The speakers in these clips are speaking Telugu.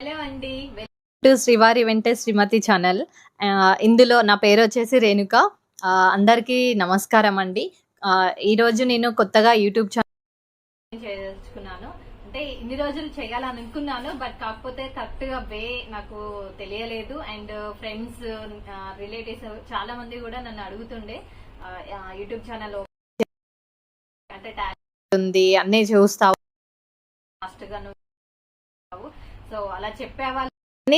హలో అండి. టు శ్రీవారి వెంటే శ్రీమతి ఛానల్. ఇందులో నా పేరు వచ్చేసి రేణుక. అందరికీ నమస్కారం అండి. ఈరోజు నేను కొత్తగా యూట్యూబ్ ఛానల్ చేసుకున్నాను అంటే ఇన్ని రోజులు చేయాలని అనుకున్నాను బట్ కాకపోతే కరెక్ట్గా వే నాకు తెలియలేదు. అండ్ ఫ్రెండ్స్ రిలేటివ్స్ చాలా మంది కూడా నన్ను అడుగుతుండే యూట్యూబ్ ఛానల్ అంటే ఉంది అన్నీ చూస్తావు. ఫాస్ట్గా నువ్వు సో అలా చెప్పేవాళ్ళు.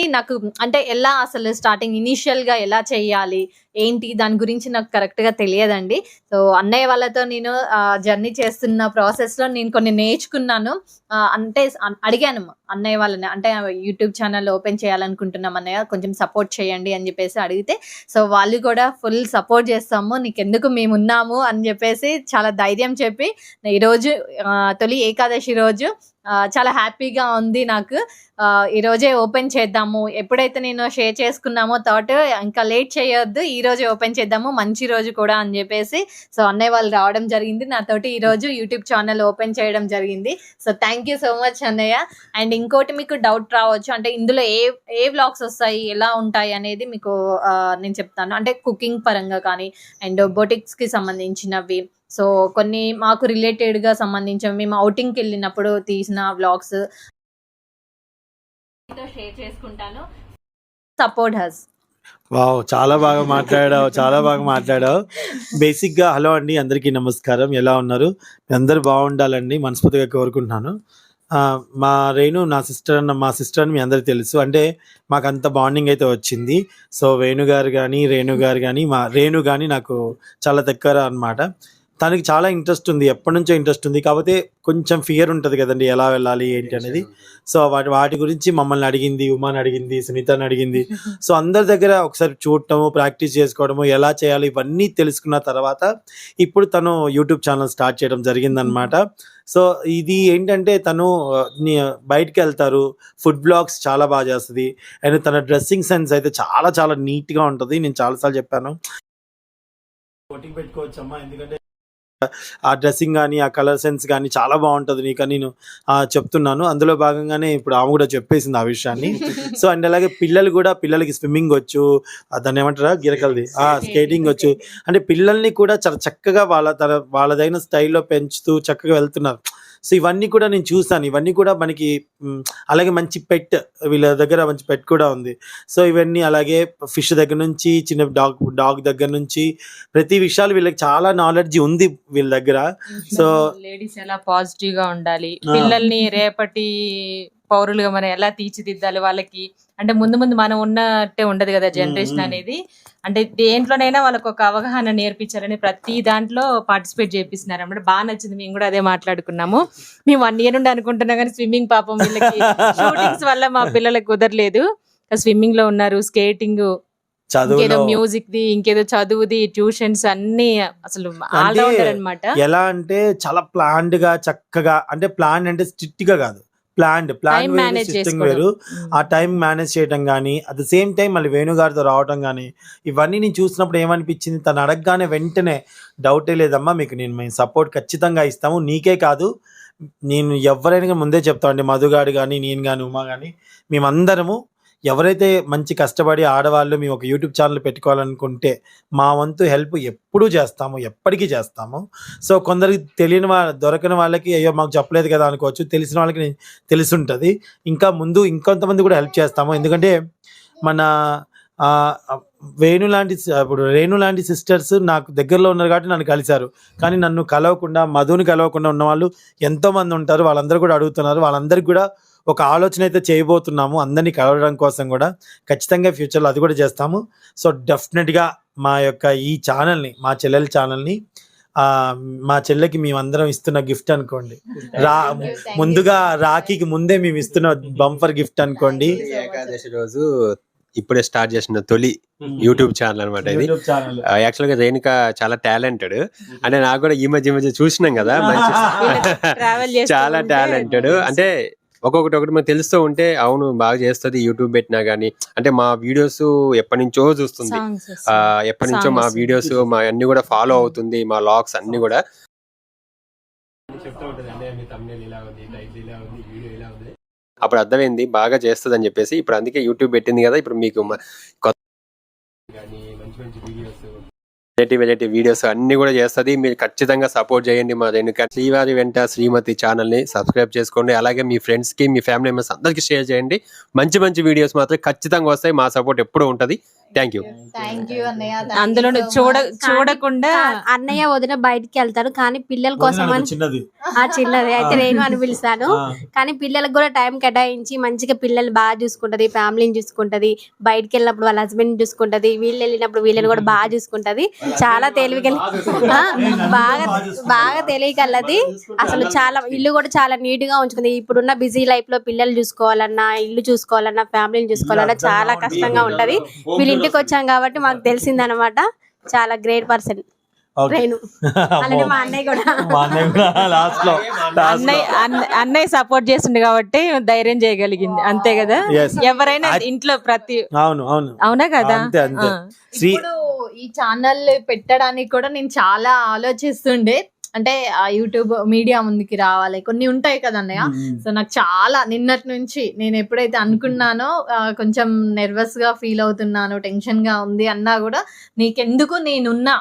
నాకు అంటే ఎలా అసలు స్టార్టింగ్ ఇనిషియల్గా ఎలా చేయాలి? ఏంటి? దాని గురించి నాకు కరెక్ట్గా తెలియదండి. సో అన్నయ్య వాళ్ళతో నేను జర్నీ చేస్తున్న ప్రాసెస్లో నేను కొన్ని నేర్చుకున్నాను. అంటే అడిగాను అన్నయ్య వాళ్ళని. అంటే యూట్యూబ్ ఛానల్ ఓపెన్ చేయాలనుకుంటున్నాం అన్నయ్య కొంచెం సపోర్ట్ చేయండి అని చెప్పేసి అడిగితే సో వాళ్ళు కూడా ఫుల్ సపోర్ట్ చేస్తాము. నీకెందుకు మేము ఉన్నాము అని చెప్పేసి చాలా ధైర్యం చెప్పి ఈరోజు తొలి ఏకాదశి రోజు చాలా హ్యాపీగా ఉంది నాకు. ఈరోజే ఓపెన్ చేద్దాము. ఎప్పుడైతే నేను షేర్ చేసుకున్నామో థాట్ ఇంకా లేట్ చేయొద్దు. ఈ రోజే ఓపెన్ చేద్దాము మంచి రోజు కూడా అని చెప్పేసి. సో అన్నయ్య వాళ్ళు రావడం జరిగింది. నాతోటి ఈ రోజు యూట్యూబ్ ఛానల్ ఓపెన్ చేయడం జరిగింది. So thank you so much అన్నయ్య. అండ్ ఇంకోటి మీకు డౌట్ రావచ్చు. అంటే ఇందులో ఏ ఏ వ్లాగ్స్ వస్తాయి ఎలా ఉంటాయి అనేది మీకు నేను చెప్తాను. అంటే కుకింగ్ పరంగా కానీ అండ్ బొటిక్స్కి సంబంధించినవి. సో కొన్ని మాకు రిలేటెడ్గా సంబంధించిన మేము outing కి వెళ్ళినప్పుడు తీసిన వ్లాగ్స్ షేర్ చేసుకుంటాను. సపోర్ట్ హస్ వావ్ చాలా బాగా మాట్లాడావు చాలా బాగా మాట్లాడావు. బేసిక్గా హలో అండి అందరికీ నమస్కారం. ఎలా ఉన్నారు? అందరు బాగుండాలండి మనస్ఫూర్తిగా కోరుకుంటున్నాను. మా రేణు నా సిస్టర్ అన్న మా సిస్టర్ అని మీ అందరికి తెలుసు. అంటే మాకు అంత బాండింగ్ అయితే వచ్చింది. సో వేణు గారు కానీ రేణు గారు కానీ మా రేణు కానీ నాకు చాలా దగ్గర అన్నమాట. తనకి చాలా ఇంట్రెస్ట్ ఉంది ఎప్పటి నుంచో ఇంట్రెస్ట్ ఉంది. కాకపోతే కొంచెం ఫియర్ ఉంటుంది కదండి ఎలా వెళ్ళాలి ఏంటి అనేది. సో వాటి వాటి గురించి మమ్మల్ని అడిగింది ఉమాని అడిగింది సునీతని అడిగింది. సో అందరి దగ్గర ఒకసారి చూడటము ప్రాక్టీస్ చేసుకోవడము ఎలా చేయాలి ఇవన్నీ తెలుసుకున్న తర్వాత ఇప్పుడు తను యూట్యూబ్ ఛానల్ స్టార్ట్ చేయడం జరిగిందనమాట సో ఇది ఏంటంటే తను బయటికి వెళ్తారు ఫుడ్ బ్లాగ్స్ చాలా బాగా చేస్తుంది. అండ్ తన డ్రెస్సింగ్ సెన్స్ అయితే చాలా చాలా నీట్గా ఉంటుంది. నేను చాలాసార్లు చెప్పాను. పోటీ పెట్టుకోవచ్చమ్మా ఎందుకంటే ఆ డ్రెస్సింగ్ కానీ ఆ కలర్ సెన్స్ కానీ చాలా బాగుంటుంది నీకు నేను ఆ, చెప్తున్నాను. అందులో భాగంగానే ఇప్పుడు ఆమె కూడా చెప్పేసింది ఆ విషయాన్ని. సో అండ్ అలాగే పిల్లలు కూడా పిల్లలకి స్విమ్మింగ్ వచ్చు దాన్ని ఏమంటారా? గిరకలది. ఆ స్కేటింగ్ వచ్చు. అంటే పిల్లల్ని కూడా చాలా చక్కగా వాళ్ళ తన వాళ్ళదైన స్టైల్లో పెంచుతూ చక్కగా వెళ్తున్నారు. సో ఇవన్నీ కూడా నేను చూసాను ఇవన్నీ కూడా మనకి అలాగే మంచి పెట్ వీళ్ళ దగ్గర మంచి పెట్ కూడా ఉంది. సో ఇవన్నీ అలాగే ఫిష్ దగ్గర నుంచి చిన్న డాగ్ డాగ్ దగ్గర నుంచి ప్రతి విషయాలు వీళ్ళకి చాలా నాలెడ్జ్ ఉంది వీళ్ళ దగ్గర. సో లేడీస్ ఎలా పాజిటివ్గా ఉండాలి. పిల్లల్ని రేపటి పౌరులుగా మనం ఎలా తీర్చిదిద్దాలి వాళ్ళకి? అంటే ముందు ముందు మనం ఉన్నట్టే ఉండదు కదా జనరేషన్. అనేది. అంటే దేంట్లోనైనా వాళ్ళకి ఒక అవగాహన నేర్పించాలని ప్రతి దాంట్లో పార్టిసిపేట్ చేపిస్తున్నారు. అన్నమాట బాగా నచ్చింది. మేము కూడా అదే మాట్లాడుకున్నాము. మేము వన్ ఇయర్ నుండి అనుకుంటున్నాం కానీ స్విమ్మింగ్ పాపం వీళ్ళకి షూటింగ్స్ వల్ల మా పిల్లలకు కుదరలేదు. స్విమ్మింగ్లో ఉన్నారు స్కేటింగ్ ఇంకేదో మ్యూజిక్ ది ఇంకేదో చదువుది ట్యూషన్స్ అన్ని అసలు అనమాట ఎలా అంటే చాలా ప్లాన్డ్గా చక్కగా అంటే ప్లాన్ అంటే స్ట్రిక్ట్గా కాదు. ప్లాన్డ్ ప్లాన్ సిస్టమ్ వేరు ఆ టైం మేనేజ్ చేయడం కానీ అట్ ద సేమ్ టైం మళ్ళీ వేణుగారితో రావడం కానీ ఇవన్నీ నేను చూసినప్పుడు ఏమనిపించింది? తను అడగగానే వెంటనే డౌటే లేదమ్మా మీకు నేను మేము సపోర్ట్ ఖచ్చితంగా ఇస్తాము నీకే కాదు. నేను ఎవరైనా ముందే చెప్తామండి మధుగాడు కానీ నేను కానీ ఉమా కానీ మేమందరము ఎవరైతే మంచి కష్టపడి ఆడవాళ్ళు మేము ఒక యూట్యూబ్ ఛానల్ పెట్టుకోవాలనుకుంటే మా వంతు హెల్ప్ ఎప్పుడూ చేస్తాము ఎప్పటికీ చేస్తాము. సో కొందరికి తెలియని వాళ్ళ దొరకని వాళ్ళకి అయ్యో మాకు చెప్పలేదు కదా అనుకోవచ్చు. తెలిసిన వాళ్ళకి తెలుసుంటుంది. తెలిసి ఉంటుంది ఇంకా ముందు ఇంకొంతమంది కూడా హెల్ప్ చేస్తాము. ఎందుకంటే మన వేణు లాంటి ఇప్పుడు రేణు లాంటి సిస్టర్స్ నాకు దగ్గరలో ఉన్నారు కాబట్టి నన్ను కలిశారు. కానీ నన్ను కలవకుండా మధుని కలవకుండా ఉన్న వాళ్ళు ఎంతోమంది ఉంటారు. వాళ్ళందరూ కూడా అడుగుతున్నారు. వాళ్ళందరికీ కూడా ఒక ఆలోచన అయితే చేయబోతున్నాము అందరినీ కలవడం కోసం కూడా. ఖచ్చితంగా ఫ్యూచర్లో అది కూడా చేస్తాము. సో డెఫినెట్గా మా యొక్క ఈ ఛానల్ని మా చెల్లెల ఛానల్ని ఆ, మా చెల్లెకి మేమందరం ఇస్తున్న గిఫ్ట్ అనుకోండి. రా ముందుగా రాఖీకి ముందే మేము ఇస్తున్న బంపర్ గిఫ్ట్ అనుకోండి. ఏకాదశి రోజు ఇప్పుడే స్టార్ట్ చేసిన తొలి యూట్యూబ్ ఛానల్ అనమాట ఇది. యాక్చువల్గా రేణుక చాలా టాలెంటెడ్. అంటే నాకు కూడా ఈ మధ్య మధ్య చూసినాం కదా మంచి చాలా టాలెంటెడ్. అంటే ఒక్కొక్కటి ఒకటి మనకు తెలుస్తూ ఉంటే అవును బాగా చేస్తుంది యూట్యూబ్ పెట్టినా గానీ అంటే మా వీడియోస్ ఎప్పటి నుంచో చూస్తుంది. ఆ, ఎప్పటి నుంచో మా. వీడియోస్ మా అన్ని కూడా ఫాలో అవుతుంది మా లాగ్స్ అన్ని కూడా. చెప్తూ ఉంటుంది అంటే మీ thumbnail ఇలా ఉంది టైటిల్ ఇలా ఉంది వీడియో ఇలా ఉంది. అప్పుడు అర్థమైంది బాగా చేస్తుంది అని చెప్పేసి ఇప్పుడు అందుకే యూట్యూబ్ పెట్టింది కదా ఇప్పుడు మీకు కొత్త కానీ మంచి మంచి వీడియోస్ వెరైటీ వెరైటీ వీడియోస్ అన్ని కూడా చేస్తుంది. మీరు ఖచ్చితంగా సపోర్ట్ చేయండి మా రేణుక శ్రీవారి వెంట శ్రీమతి ఛానల్ని సబ్స్క్రైబ్ చేసుకోండి. అలాగే మీ ఫ్రెండ్స్కి మీ ఫ్యామిలీ మెంబర్స్ అందరికి షేర్ చేయండి. మంచి మంచి వీడియోస్ మాత్రం ఖచ్చితంగా వస్తాయి. మా సపోర్ట్ ఎప్పుడూ ఉంటది. థ్యాంక్ యూ అందులో చూడ. చూడకుండా అన్నయ్య వదిన బయటికి వెళ్తారు. కానీ పిల్లల కోసం ఆ చిన్నది. అయితే నేను అని పిలుస్తాను. కానీ పిల్లలకు కూడా టైం కేటాయించి మంచిగా పిల్లలు బాగా చూసుకుంటది. ఫ్యామిలీని చూసుకుంటది. బయటికి వెళ్ళినప్పుడు వాళ్ళ హస్బెండ్ చూసుకుంటది. వీళ్ళు వెళ్ళినప్పుడు వీళ్ళని కూడా బాగా చూసుకుంటది. చాలా తెలివిగా ఆ, బాగా బాగా తెలియగలది అసలు చాలా ఇల్లు కూడా చాలా నీట్గా ఉంచుకుంది. ఇప్పుడున్న బిజీ లైఫ్లో పిల్లలు చూసుకోవాలన్నా ఇల్లు చూసుకోవాలన్నా ఫ్యామిలీని చూసుకోవాలన్నా చాలా కష్టంగా ఉంటది. వీళ్ళ ఇంటికి వచ్చాం కాబట్టి మాకు తెలిసింది అనమాట చాలా గ్రేట్ పర్సన్. మా అన్నయ్య కూడా. అన్నయ్య లాస్ట్లో సపోర్ట్ చేస్తుండే కాబట్టి ధైర్యం చేయగలిగింది. అంతే కదా. ఎవరైనా ఇంట్లో ప్రతి అవును అవును. అవునా కదా? ఇప్పుడు ఈ ఛానల్ పెట్టడానికి కూడా నేను చాలా ఆలోచిస్తుండే. అంటే ఆ యూట్యూబ్ మీడియా ముందుకి రావాలి. కొన్ని ఉంటాయి కదా అన్నయ్య? సో నాకు చాలా నిన్నటి నుంచి నేను ఎప్పుడైతే అనుకున్నానో కొంచెం నెర్వస్గా ఫీల్ అవుతున్నాను టెన్షన్గా ఉంది అన్నా కూడా నీకెందుకు నేనున్నా?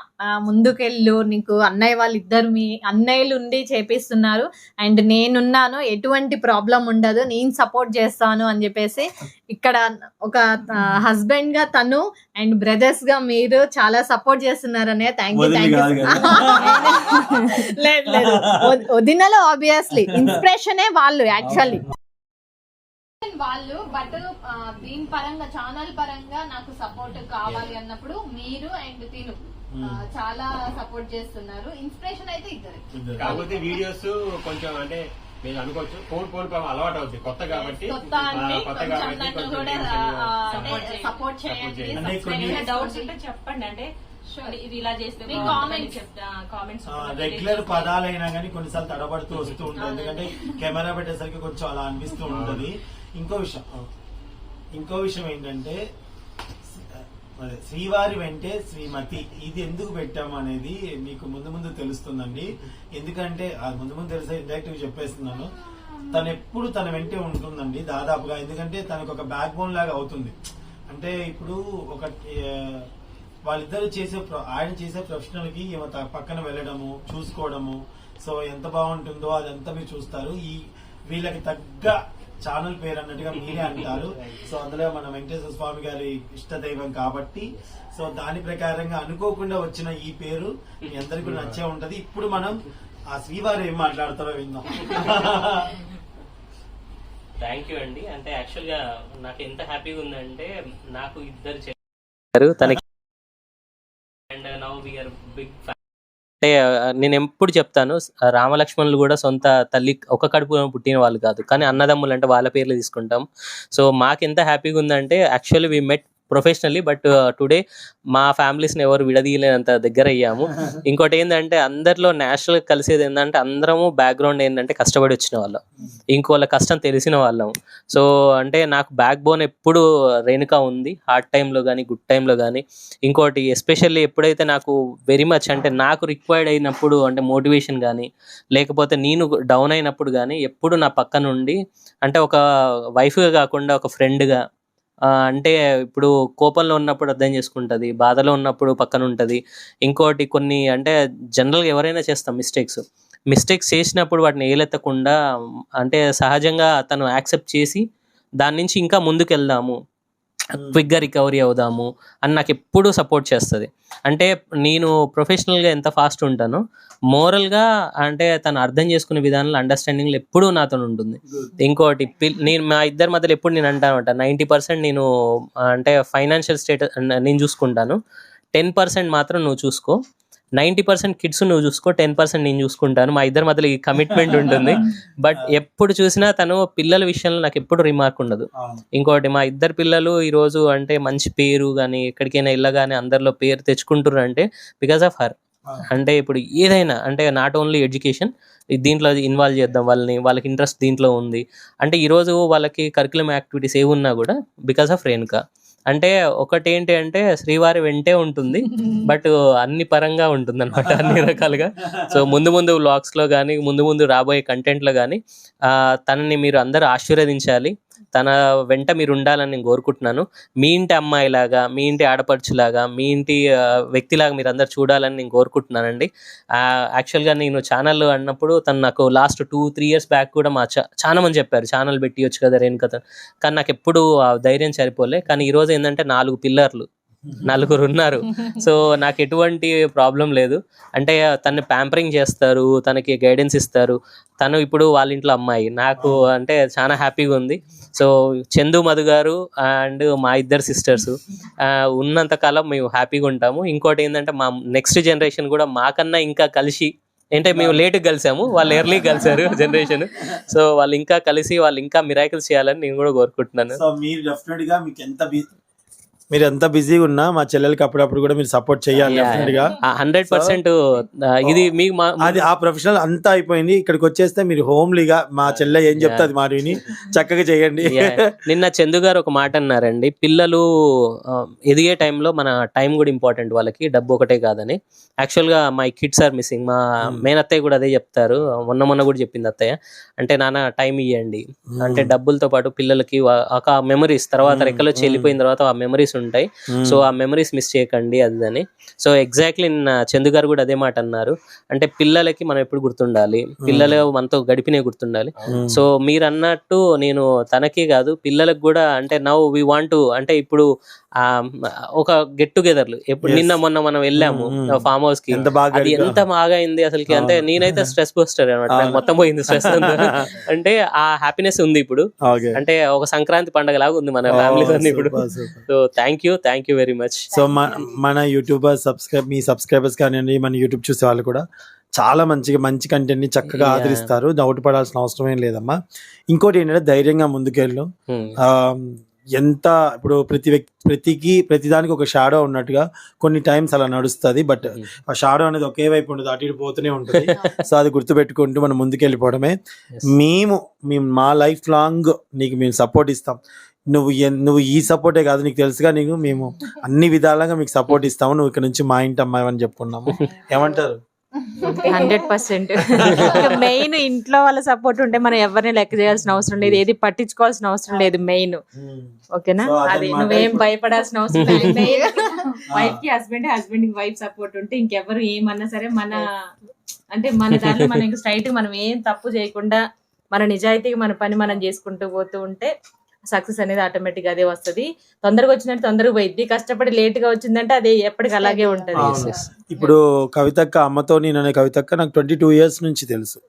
ముందుకెళ్ళు నీకు అన్నయ్య వాళ్ళు ఇద్దరు మీ అన్నయ్యలు ఉండి చేపిస్తున్నారు. అండ్ నేనున్నాను ఎటువంటి ప్రాబ్లం ఉండదు నేను సపోర్ట్ చేస్తాను అని చెప్పేసి ఇక్కడ ఒక హస్బెండ్గా తను అండ్ బ్రదర్స్గా మీరు చాలా సపోర్ట్ చేస్తున్నారు అన్నయ్య. థ్యాంక్ యూ థ్యాంక్ యూ లేదు లేదు. వద్- వదినలో ఆబ్వియస్లీ ఇన్స్పిరేషనే వాళ్ళు యాక్చువల్లీ వాళ్ళు బట్ దీని పరంగా ఛానల్ పరంగా నాకు సపోర్ట్ కావాలి అన్నప్పుడు మీరు అండ్ తిను. ఆ, చాలా సపోర్ట్ చేస్తున్నారు. ఇన్స్పిరేషన్ అయితే ఇద్దరు. కాకపోతే వీడియోస్ కొంచెం అంటే మీరు అనుకోవచ్చు ఫోన్ ఫోన్ అలవాటు అవుతుంది కొత్త కాబట్టి కొత్త కాబట్టి. సపోర్ట్ చేయండి. డౌట్స్ ఉంటే చెప్పండి. అంటే ఇది ఇలా చేస్తే మీ comments. కామెంట్స్ రెగ్యులర్ పదాలైనా కానీ కొన్నిసార్లు తడబడుతూ వస్తూ ఉంటాయి ఎందుకంటే కెమెరా పెట్టేసరికి కొంచెం అలా అనిపిస్తూ ఉంటది. ఇంకో విషయం ఇంకో విషయం ఏంటంటే శ్రీవారి వెంటే శ్రీమతి. ఇది ఎందుకు పెట్టాము అనేది మీకు ముందు ముందు తెలుస్తుందండి. ఎందుకంటే అది ముందు ముందు తెలిసే ఇండైరెక్ట్ చెప్పేస్తున్నాను. తను ఎప్పుడు తన వెంటే ఉంటుందండి దాదాపుగా. ఎందుకంటే తనకు ఒక బ్యాక్ బోన్ లాగా అవుతుంది. అంటే ఇప్పుడు ఒక వాళ్ళిద్దరు చేసే ఆయన చేసే ప్రొఫెషనల్కి పక్కన వెళ్ళడము చూసుకోవడము సో ఎంత బాగుంటుందో అదంతా మీరు చూస్తారు. ఈ వీళ్ళకి తగ్గ ఛానల్ పేరు అన్నట్టుగా మీరే అంటారు. సో అందులో మన వెంకటేశ్వర స్వామి గారి ఇష్ట దైవం కాబట్టి సో దాని ప్రకారంగా అనుకోకుండా వచ్చిన ఈ పేరు మీ అందరికీ నచ్చే ఉంటది. ఇప్పుడు మనం ఆ శ్రీవారు ఏం మాట్లాడతారో విందాం. థ్యాంక్ యూ అండి. అంటే యాక్చువల్గా నాకు ఎంత హ్యాపీగా ఉందంటే నాకు ఇద్దరు తనకి అంటే నేను ఎప్పుడు చెప్తాను రామలక్ష్మణులు కూడా సొంత తల్లి ఒక కడుపు పుట్టిన వాళ్ళు కాదు. కానీ అన్నదమ్ములు అంటే వాళ్ళ పేర్లు తీసుకుంటాం. సో మాకు ఎంత హ్యాపీగా ఉందంటే actually we met professionally but today మా ఫ్యామిలీస్ని ఎవరు విడదీయలేనంత దగ్గర అయ్యాము. ఇంకోటి ఏంటంటే అందరిలో నేషనల్ కలిసేది ఏంటంటే అందరము బ్యాక్గ్రౌండ్ ఏంటంటే కష్టపడి వచ్చిన వాళ్ళం. ఇంకోళ్ళ కష్టం తెలిసిన వాళ్ళం. సో అంటే నాకు బ్యాక్ బోన్ ఎప్పుడు రేణుక ఉంది. హార్డ్ టైంలో కానీ గుడ్ టైంలో కానీ ఇంకోటి ఎస్పెషల్లీ ఎప్పుడైతే నాకు వెరీ మచ్ అంటే నాకు రిక్వైర్డ్ అయినప్పుడు అంటే మోటివేషన్ కానీ లేకపోతే నేను డౌన్ అయినప్పుడు కానీ ఎప్పుడు నా పక్క నుండి అంటే ఒక వైఫ్గా కాకుండా ఒక ఫ్రెండ్గా అంటే ఇప్పుడు కోపంలో ఉన్నప్పుడు అర్థం చేసుకుంటుంది బాధలో ఉన్నప్పుడు పక్కన ఉంటుంది. ఇంకోటి కొన్ని అంటే జనరల్గా ఎవరైనా చేస్తాం మిస్టేక్స్ మిస్టేక్స్ చేసినప్పుడు వాటిని ఏలెత్తకుండా అంటే సహజంగా తను యాక్సెప్ట్ చేసి దాని నుంచి ఇంకా ముందుకు వెళ్దాము క్విక్గా రికవరీ అవుదాము అని నాకు ఎప్పుడూ సపోర్ట్ చేస్తుంది. అంటే నేను ప్రొఫెషనల్గా ఎంత ఫాస్ట్ ఉంటానో మోరల్గా అంటే తను అర్థం చేసుకునే విధానంలో అండర్స్టాండింగ్లో ఎప్పుడూ నాతో ఉంటుంది. ఇంకోటి పిల్ నేను మా ఇద్దరి మధ్యలో ఎప్పుడు నేను అంటానమాట నైంటీ పర్సెంట్ నేను అంటే ఫైనాన్షియల్ స్టేటస్ నేను చూసుకుంటాను. టెన్ పర్సెంట్ మాత్రం నువ్వు చూసుకో. నైంటీ పర్సెంట్ కిడ్స్ నువ్వు చూసుకో టెన్ పర్సెంట్ నేను చూసుకుంటాను. మా ఇద్దరి మధ్యలో ఈ కమిట్మెంట్ ఉంటుంది. బట్ ఎప్పుడు చూసినా తను పిల్లల విషయంలో నాకు ఎప్పుడు రిమార్క్ ఉండదు. ఇంకోటి మా ఇద్దరు పిల్లలు ఈరోజు అంటే మంచి పేరు కానీ ఎక్కడికైనా వెళ్ళగానే అందరిలో పేరు తెచ్చుకుంటున్నారు అంటే బికాస్ ఆఫ్ హర్ అంటే ఇప్పుడు ఏదైనా అంటే నాట్ ఓన్లీ ఎడ్యుకేషన్ దీంట్లో ఇన్వాల్వ్ చేద్దాం వాళ్ళని వాళ్ళకి ఇంట్రెస్ట్ దీంట్లో ఉంది. అంటే ఈరోజు వాళ్ళకి కరికులం యాక్టివిటీస్ ఏ ఉన్నా కూడా బికాస్ ఆఫ్ రేణుక అంటే ఒకటి ఏంటి అంటే శ్రీవారి వెంటే ఉంటుంది బట్ అన్ని పరంగా ఉంటుంది అనమాట అన్ని రకాలుగా. సో ముందు ముందు వ్లాగ్స్లో కానీ ముందు ముందు రాబోయే కంటెంట్లో కానీ తనని మీరు అందరూ ఆశీర్వదించాలి. తన వెంట మీరు ఉండాలని నేను కోరుకుంటున్నాను. మీ ఇంటి అమ్మాయిలాగా మీ ఇంటి ఆడపడుచులాగా మీ ఇంటి వ్యక్తిలాగా మీరు అందరు చూడాలని నేను కోరుకుంటున్నానండి. యాక్చువల్గా నేను ఛానల్ అన్నప్పుడు తను నాకు last two three years back కూడా మా చా- చాలా మంది చెప్పారు. ఛానల్ పెట్టియొచ్చు కదా రేణుకథ. కానీ నాకు ఎప్పుడు ఆ ధైర్యం సరిపోలే. కానీ ఈ రోజు ఏంటంటే నాలుగు పిల్లర్లు. నలుగురు ఉన్నారు సో నాకు ఎటువంటి ప్రాబ్లం లేదు. అంటే తను ప్యాంపరింగ్ చేస్తారు తనకి గైడెన్స్ ఇస్తారు. తను ఇప్పుడు వాళ్ళ ఇంట్లో అమ్మాయి. నాకు అంటే చాలా హ్యాపీగా ఉంది. సో చందు మధు గారు అండ్ మా ఇద్దరు సిస్టర్స్ ఉన్నంత కాలం మేము హ్యాపీగా ఉంటాము. ఇంకోటి ఏంటంటే మా నెక్స్ట్ జనరేషన్ కూడా మాకన్నా ఇంకా కలిసి అంటే మేము లేట్ కలిసాము. వాళ్ళు ఎర్లీ కలిసారు జనరేషన్. సో వాళ్ళు ఇంకా కలిసి వాళ్ళు ఇంకా మిరాకిల్స్ చేయాలని నేను కూడా కోరుకుంటున్నాను. సో మీరు డెఫినెట్గా మీకు ఎంత మీరు ఎంత బిజీగా ఉన్నా మా చెల్లెలకి అప్పుడప్పుడు కూడా మీరు సపోర్ట్ చేయాలి హండ్రెడ్ పర్సెంట్ ఇది మీకు మా అది ఆ ప్రొఫెషనల్ అంతా అయిపోయింది. ఇక్కడికి వచ్చేస్తే మీరు హోమ్లీగా మా చెల్లె ఏం చెప్తే అది మాట విని చక్కగా చేయండి. నిన్న చందు గారు ఒక మాట అన్నారండి. పిల్లలు ఎదిగే టైంలో మన టైం కూడా ఇంపార్టెంట్ వాళ్ళకి డబ్బు ఒకటే కాదని. యాక్చువల్గా మై కిడ్స్ ఆర్ మిస్సింగ్ మా Hmm. మేనత్తయ్య కూడా అదే చెప్తారు. మొన్న మొన్న కూడా చెప్పింది అత్తయ్య. అంటే నాన్న టైం ఇవ్వండి అంటే డబ్బులతో పాటు పిల్లలకి ఒక మెమరీస్ తర్వాత Hmm. రెక్కలో చెల్లిపోయిన తర్వాత ఆ మెమరీస్ ఉంటాయి. సో ఆ మెమరీస్ మిస్ చేయకండి అది అని. సో ఎగ్జాక్ట్లీ నిన్న చందు గారు కూడా అదే మాట అన్నారు. అంటే పిల్లలకి మనం ఎప్పుడు గుర్తుండాలి? పిల్లలు మనతో గడిపినే గుర్తుండాలి. సో మీరు అన్నట్టు నేను తనకే కాదు పిల్లలకు కూడా అంటే నవ్ వి వాంట్ అంటే ఇప్పుడు ఒక గెట్ టుగెదర్లు ఎప్పుడు. నిన్న మొన్న మనం వెళ్ళాము. ఫామ్ హౌస్కి ఎంత బాగా అది గడిపాం. ఎంత బాగా అయింది అసలుకి అంటే. నేనైతే స్ట్రెస్ బస్టర్ అనమాట. మొత్తం పోయింది స్ట్రెస్ అంటే ఆ హ్యాపీనెస్ ఉంది ఇప్పుడు. అంటే ఒక సంక్రాంతి పండగ లాగా ఉంది మన ఇప్పుడు super. So thank you thank you very much so మన యూట్యూబర్ సబ్స్క్రైబ్ మీ సబ్స్క్రైబర్స్ కానివ్వండి మన యూట్యూబ్ చూసే వాళ్ళు కూడా చాలా మంచిగా మంచి కంటెంట్ని చక్కగా. ఆదరిస్తారు డౌట్ పడాల్సిన అవసరం ఏం లేదమ్మా ఇంకోటి ఏంటంటే ధైర్యంగా ముందుకెళ్ళు ఆ, ఎంత ఇప్పుడు ప్రతి వ్యక్తి ప్రతికి ప్రతిదానికి ఒక షాడో ఉన్నట్టుగా కొన్ని టైమ్స్ అలా నడుస్తుంది బట్ Hmm. ఆ షాడో అనేది ఒకే వైపు ఉండదు అటు ఇటు పోతూనే ఉంటుంది. సో అది గుర్తుపెట్టుకుంటూ మనం ముందుకెళ్ళిపోవడమే. మేము మేము మా లైఫ్ లాంగ్ నీకు మేము సపోర్ట్ ఇస్తాం. నువ్వు నువ్వు ఈ సపోర్టే కాదు నీకు తెలుసుగా నీకు మేము అన్ని విధాలుగా మీకు సపోర్ట్ ఇస్తాము. నువ్వు ఇక్కడ నుంచి మా ఇంటి అమ్మాయి అని చెప్పుకున్నాము. ఏమంటారు? Hundred percent. మెయిన్ ఇంట్లో వాళ్ళ సపోర్ట్ ఉంటే మనం ఎవరిని లెక్క చేయాల్సిన అవసరం లేదు. ఏది పట్టించుకోవాల్సిన అవసరం లేదు మెయిన్. ఓకేనా? So, అది. నువ్వేం భయపడాల్సిన అవసరం లేదు. వైఫ్కి హస్బెండ్ హస్బెండ్కి వైఫ్ సపోర్ట్ ఉంటే ఇంకెవరు ఏమన్నా సరే మన అంటే మన దాంట్లో మనం ఇంకా స్ట్రైట్ మనం ఏం తప్పు చేయకుండా మన నిజాయితీగా మన పని మనం చేసుకుంటూ పోతూ ఉంటే సక్సెస్ అనేది ఆటోమేటిక్ అదే వస్తది. తొందరగా వచ్చినట్టు తొందరగా పోయిద్ది. కష్టపడి లేట్గా వచ్చిందంటే అది ఎప్పటికి అలాగే ఉంటది. ఇప్పుడు కవితక్క అమ్మతో నేను అనే కవితక్క నాకు ట్వంటీ టూ ఇయర్స్ నుంచి తెలుసు.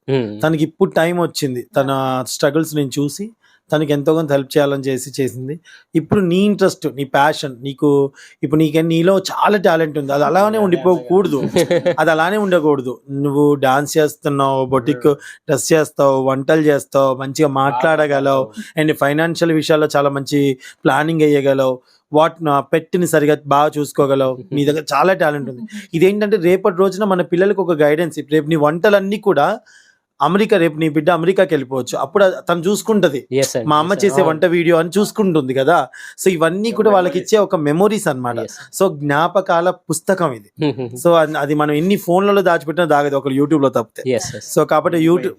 తనకి ఇప్పుడు టైం వచ్చింది. తన స్ట్రగుల్స్ నేను చూసి తనకి ఎంతో కొంత హెల్ప్ చేయాలని చేసి చేసింది. ఇప్పుడు నీ ఇంట్రెస్ట్ నీ ప్యాషన్ నీకు ఇప్పుడు నీకే నీలో చాలా టాలెంట్ ఉంది. అది అలానే ఉండిపోకూడదు. అది అలానే ఉండకూడదు. నువ్వు డాన్స్ చేస్తున్నావు బొటిక్ డ్రెస్ చేస్తావు వంటలు చేస్తావు మంచిగా మాట్లాడగలవు అండ్ ఫైనాన్షియల్ విషయాల్లో చాలా మంచి ప్లానింగ్ వేయగలవు వాట్ పెట్టిని సరిగా బాగా చూసుకోగలవు. నీ దగ్గర చాలా టాలెంట్ ఉంది. ఇదేంటంటే రేపటి రోజున మన పిల్లలకు ఒక గైడెన్స్. రేపు నీ వంటలన్నీ కూడా అమెరికా రేపు నీ బిడ్డ అమెరికాకి వెళ్ళిపోవచ్చు. అప్పుడు తను చూసుకుంటది. మా అమ్మ చేసే వంట వీడియో అని చూసుకుంటుంది కదా. సో ఇవన్నీ కూడా వాళ్ళకి ఇచ్చే ఒక మెమొరీస్ అన్నమాట. సో జ్ఞాపకాల పుస్తకం ఇది. సో అది- అది మనం ఎన్ని ఫోన్లలో దాచిపెట్టినా దాగదు ఒక యూట్యూబ్లో తప్పితే సో కాబట్టి యూట్యూబ్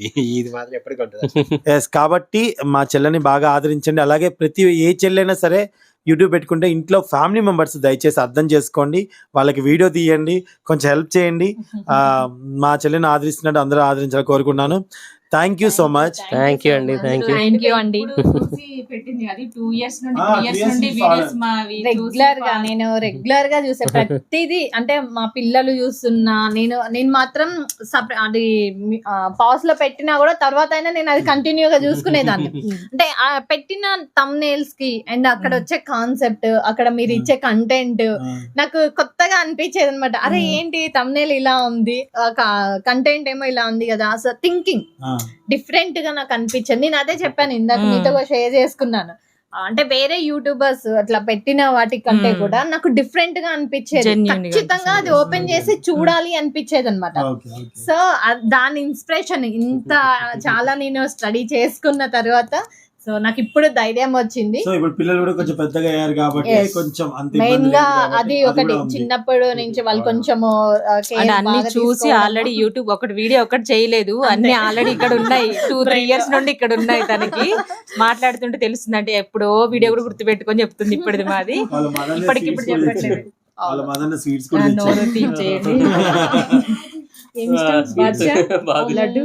ఎస్ కాబట్టి మా చెల్లెని బాగా ఆదరించండి. అలాగే ప్రతి ఏ చెల్లైనా సరే యూట్యూబ్ పెట్టుకుంటే ఇంట్లో ఫ్యామిలీ మెంబర్స్ దయచేసి అర్థం చేసుకోండి. వాళ్ళకి వీడియో తీయండి. కొంచెం హెల్ప్ చేయండి. మా చెల్లెని ఆదరిస్తున్నట్టు అందరూ ఆదరించాలని కోరుకున్నాను thank you so much thank you అండి థ్యాంక్ యూ థ్యాంక్ యూ అండి పెట్టింది? అది టూ ఇయర్స్ నుండి త్రీ two ఇయర్స్ years నుండి నుంచి వీడియోస్ మావి రెగ్యులర్గా నేను రెగ్యులర్గా చూసే ప్రతిదీ అంటే మా పిల్లలు చూస్తున్నా నేను నేను మాత్రం అది పాస్లో పెట్టినా కూడా తర్వాత అయినా నేను అది కంటిన్యూ గా చూసుకునేదాన్ని. అంటే ఆ పెట్టిన తమ్నేల్స్కి అండ్ అక్కడ వచ్చే కాన్సెప్ట్ అక్కడ మీరు ఇచ్చే కంటెంట్ నాకు కొత్తగా అనిపించేది అనమాట అరే ఏంటి తమ్నేల్ ఇలా ఉంది? కంటెంట్ ఏమో ఇలా ఉంది కదా. అసలు థింకింగ్ డిఫరెంట్గా నాకు అనిపించింది. నేను అదే చెప్పాను ఇందాక. మీతో షేర్ చేసుకున్నాను. అంటే వేరే యూట్యూబర్స్ అట్లా పెట్టిన వాటి కంటే. కూడా నాకు డిఫరెంట్గా అనిపించేది. ఖచ్చితంగా అది. ఓపెన్ చేసి చూడాలి అనిపించేది అనమాట సో దాని ఇన్స్పిరేషన్ ఇంత చాలా నేను స్టడీ చేసుకున్న తర్వాత సో నాకు ఇప్పుడు ధైర్యం వచ్చింది. సో ఇప్పుడు పిల్లలు కూడా కొంచెం పెద్దగా అయ్యారు కాబట్టి. కొంచెం అంత మెయిన్గా అది ఒకటి. చిన్నప్పటి నుంచి వాళ్ళు కొంచెము అంటే అన్ని చూసి. ఆల్రెడీ యూట్యూబ్ ఒకటి వీడియో ఒకటి చేయలేదు. అన్ని ఆల్రెడీ ఇక్కడ ఉన్నాయి. Two three years. నుండి ఇక్కడ ఉన్నాయి తనకి. మాట్లాడుతుంటే తెలుస్తుంది అంటే ఎప్పుడో వీడియో కూడా గుర్తు పెట్టుకొని చెప్తుంది ఇప్పటిది మాది. ఇప్పటికి ఇప్పుడు చెప్పట్లేదు. వాళ్ళ మదన్న స్వీట్స్ కూడా చేయండి? లడ్డు.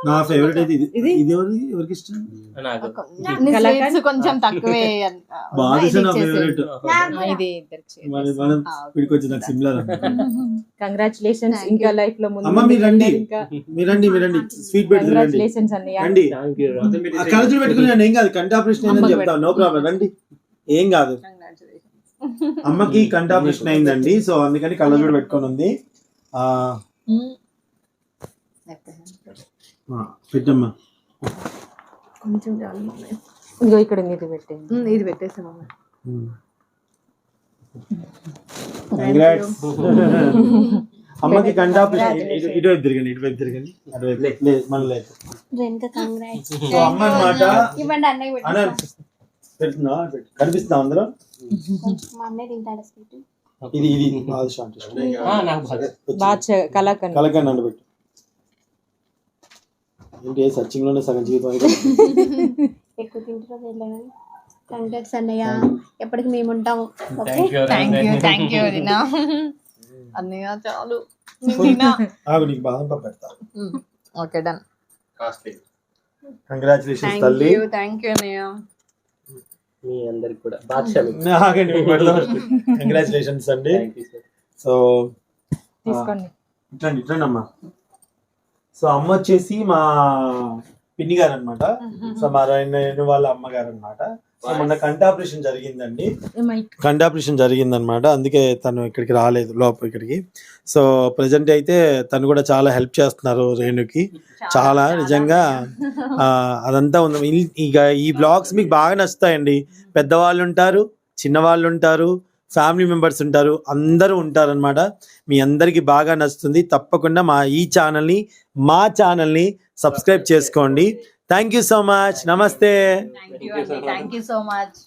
నా ఫేవరెట్ అయితే ఇది. ఇది? ఎవరి ఎవరికి ఇష్టం? నాకు కొంచెం తక్కువే బాదుషా నా. ఫేవరెట్ ఇది మరి మనం వీడికి వచ్చి నాకు సిమిలర్ కంగ్రాచులేషన్స్ Thank ఇంకా. లైఫ్లో ముందు అమ్మ, మీరు రండి. ఇంకా మీరండి మీరండి స్వీట్ పెట్టి రండి. కంగ్రాచులేషన్స్ అన్నయ్య. రండి. థ్యాంక్ యూ ఆ కలజులు పెట్టుకుని ఏం కాదు కంటి ఆపరేషన్ అయిందని అమ్మకి చెప్తాను. నో ప్రాబ్లం రండి. ఏం కాదు. అమ్మకి కంటి ఆపరేషన్ అయిందండి. సో అందుకని కళ్ళజోడు పెట్టుకొని ఉంది. ఆ మ్మ్. ఆ, పెట్టమ్మా. కొంచెం చాలు. ఇగో ఇక్కడ పెట్టండి మ్మ్, ఇది కంగ్రాట్స్ అమ్మకి కంటి ఆపరేషన్ ఇటు- ఇటువైపు తిరగండి ఇటువైపు తిరగండి. అటువైపు లేదు మన లేదు వెనుక కంగ్రాట్స్ సో అమ్మ అనమాట ఇవ్వండి అన్నయ్య అన్న పెట్టేస్తా. పెడుతుందా? కనిపిస్తుందా అందరూ? మా అన్నయ్య తింటాడు స్వీట్. ఇది ఇది నాకు బాగా కలాకండ్. పెట్టు. ఏంటి సర్చింగ్లోనే సగం జీవితం. ఎక్కువ తింటారో తెలియదు కంగ్రాట్స్ అన్నయ్య. ఎప్పటికి మేము ఉంటాము okay thank you thank you వదినా అన్నయ్య చాలు. ఆగు నీకు బాదం పప్పు పెడతా. ఓకే డన్ కాస్ట్లీ కంగ్రాచులేషన్స్ తల్లి. థ్యాంక్ యూ అన్నయ్య. మీ అందరికి కూడా. బాద్షా మీకు. ఆగండి కంగ్రాచులేషన్స్ అండి. సో తీసుకోండి. ఇట్లండి ఇట్లండి అమ్మా సో అమ్మ వచ్చేసి మా పిన్ని గారు అనమాట సో మా నేను వాళ్ళ అమ్మగారు అనమాట సో మొన్న కంటి ఆపరేషన్ జరిగిందండి. కంటి ఆపరేషన్ జరిగిందనమాట అందుకే తను ఇక్కడికి రాలేదు లోపల ఇక్కడికి. సో ప్రజెంట్ అయితే తను కూడా చాలా హెల్ప్ చేస్తున్నారు రేణుకి. చాలా నిజంగా అదంతా ఉంది. ఇక ఈ బ్లాగ్స్ మీకు బాగా నచ్చుతాయండి. పెద్దవాళ్ళు ఉంటారు చిన్నవాళ్ళు ఉంటారు ఫ్యామిలీ మెంబర్స్ ఉంటారు అందరూ ఉంటారు అనమాట మీ అందరికీ బాగా నచ్చుతుంది. తప్పకుండా మా ఈ ఛానల్ని మా ఛానల్ని సబ్స్క్రైబ్ చేసుకోండి. Thank you so much. నమస్తే. Thank you so much